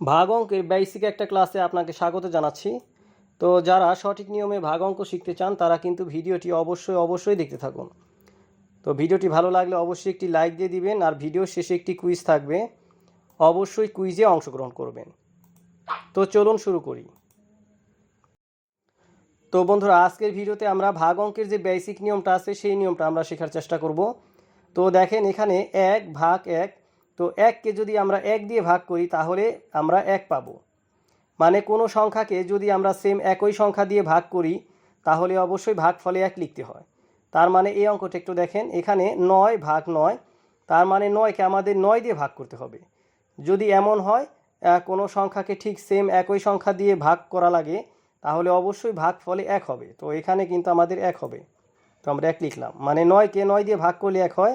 ভাগ অঙ্কের বেসিক একটা ক্লাসে আপনাকে স্বাগত জানাচ্ছি। তো যারা সঠিক নিয়মে ভাগ অঙ্ক শিখতে চান, তারা কিন্তু ভিডিওটি অবশ্যই অবশ্যই দেখতে থাকুন। তো ভিডিওটি ভালো লাগলে অবশ্যই একটি লাইক দিয়ে দিবেন আর ভিডিও শেষে একটি কুইজ থাকবে। অবশ্যই কুইজে অংশগ্রহণ করবেন। তো চলুন শুরু করি। তো বন্ধুরা, আজকের ভিডিওতে আমরা ভাগ অঙ্কের যে বেসিক নিয়মটা আছে, সেই নিয়মটা আমরা শেখার চেষ্টা করব। তো দেখেন এখানে এক ভাগ এক তো এককে যদি আমরা এক দিয়ে ভাগ করি, তাহলে আমরা এক পাবো। মানে কোনো সংখ্যাকে যদি আমরা সেম একই সংখ্যা দিয়ে ভাগ করি, তাহলে অবশ্যই ভাগ ফলে এক লিখতে হয়। তার মানে এই অঙ্কটা একটু দেখেন, এখানে নয় ভাগ নয়, তার মানে নয়কে আমাদের নয় দিয়ে ভাগ করতে হবে। যদি এমন হয় কোনো সংখ্যাকে ঠিক সেম একই সংখ্যা দিয়ে ভাগ করা লাগে, তাহলে অবশ্যই ভাগ ফলে এক হবে। তো এখানে কিন্তু আমাদের এক হবে। তো আমরা এক লিখলাম। মানে নয়কে নয় দিয়ে ভাগ করলে এক হয়,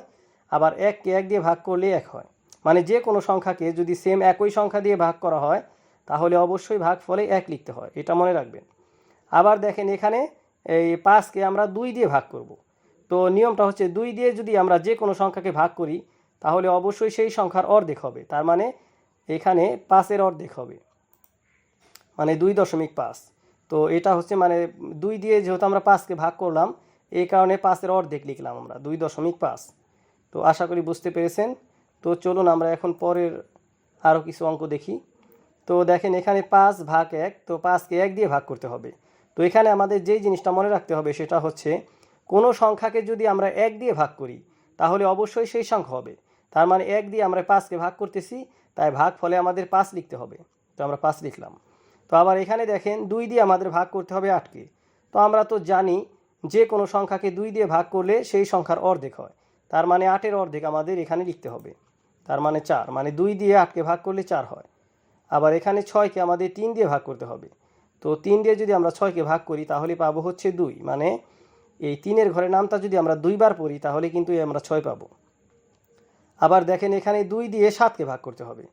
আবার এককে এক দিয়ে ভাগ করলে এক হয়। মানে যে কোনো সংখ্যাকে যদি সেম একই সংখ্যা দিয়ে ভাগ করা হয়, তাহলে অবশ্যই ভাগ ফলে এক লিখতে হয়। এটা মনে রাখবেন। আবার দেখেন এখানে এই পাঁচকে আমরা দুই দিয়ে ভাগ করব। তো নিয়মটা হচ্ছে দুই দিয়ে যদি আমরা যে কোনো সংখ্যাকে ভাগ করি, তাহলে অবশ্যই সেই সংখ্যার অর্ধেক হবে। তার মানে এখানে পাঁচের অর্ধেক হবে। মানে দুই দশমিক পাঁচ। তো এটা হচ্ছে মানে দুই দিয়ে যেহেতু আমরা পাঁচকে ভাগ করলাম, এই কারণে পাঁচের অর্ধেক লিখলাম আমরা, দুই দশমিক পাঁচ। তো আশা করি বুঝতে পেরেছেন। তো চলুন আমরা এখন পরের আরও কিছু অঙ্ক দেখি। তো দেখেন এখানে পাঁচ ভাগ এক, তো পাঁচকে এক দিয়ে ভাগ করতে হবে। তো এখানে আমাদের যেই জিনিসটা মনে রাখতে হবে সেটা হচ্ছে, কোনো সংখ্যাকে যদি আমরা এক দিয়ে ভাগ করি, তাহলে অবশ্যই সেই সংখ্যা হবে। তার মানে এক দিয়ে আমরা পাঁচকে ভাগ করতেছি, তাই ভাগ ফলে আমাদের পাঁচ লিখতে হবে। তো আমরা পাঁচ লিখলাম। তো আবার এখানে দেখেন দুই দিয়ে আমাদের ভাগ করতে হবে আটকে। তো আমরা তো জানি যে কোনো সংখ্যাকে দুই দিয়ে ভাগ করলে সেই সংখ্যার অর্ধেক হয়। তার মানে আটের অর্ধেক আমাদের এখানে লিখতে হবে। তার মানে চার মানে দুই দিয়ে আটকে ভাগ করলে চার হয়। আবার এখানে ছয়কে আমাদের তিন দিয়ে ভাগ করতে হবে। তো তিন দিয়ে যদি আমরা ছয়কে ভাগ করি, তাহলে পাবো হচ্ছে দুই। মানে এই তিনের ঘরে নামটা যদি আমরা দুইবার পড়ি, তাহলে কিন্তু আমরা ছয় পাবো। আবার দেখেন এখানে দুই দিয়ে সাতকে ভাগ করতে হবে।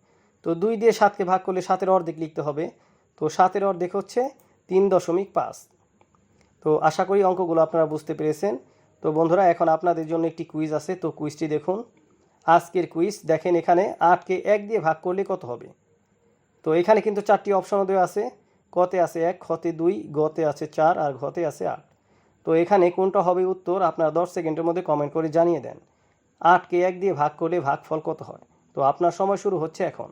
তো দুই দিয়ে সাতকে ভাগ করলে সাতের অর্ধেক লিখতে হবে। তো সাতের অর্ধেক হচ্ছে তিন দশমিক পাঁচ। তো আশা করি অঙ্কগুলো আপনারা বুঝতে পেরেছেন। তো বন্ধুরা, এখন আপনাদের জন্য একটি কুইজ আছে। তো কুইজটি দেখুন। আজকের কুইজ দেখেন এখানে আটকে এক দিয়ে ভাগ করলে কত হবে? তো এখানে কিন্তু চারটি অপশনও দেওয়া আছে। কতে আছে এক ক্ষতে দুই, গতে আছে চার আর ঘতে আছে আট। তো এখানে কোনটা হবে উত্তর আপনারা দশ সেকেন্ডের মধ্যে কমেন্ট করে জানিয়ে দেন। আটকে এক দিয়ে ভাগ করলে ভাগফল কত হয়? তো আপনার সময় শুরু হচ্ছে এখন।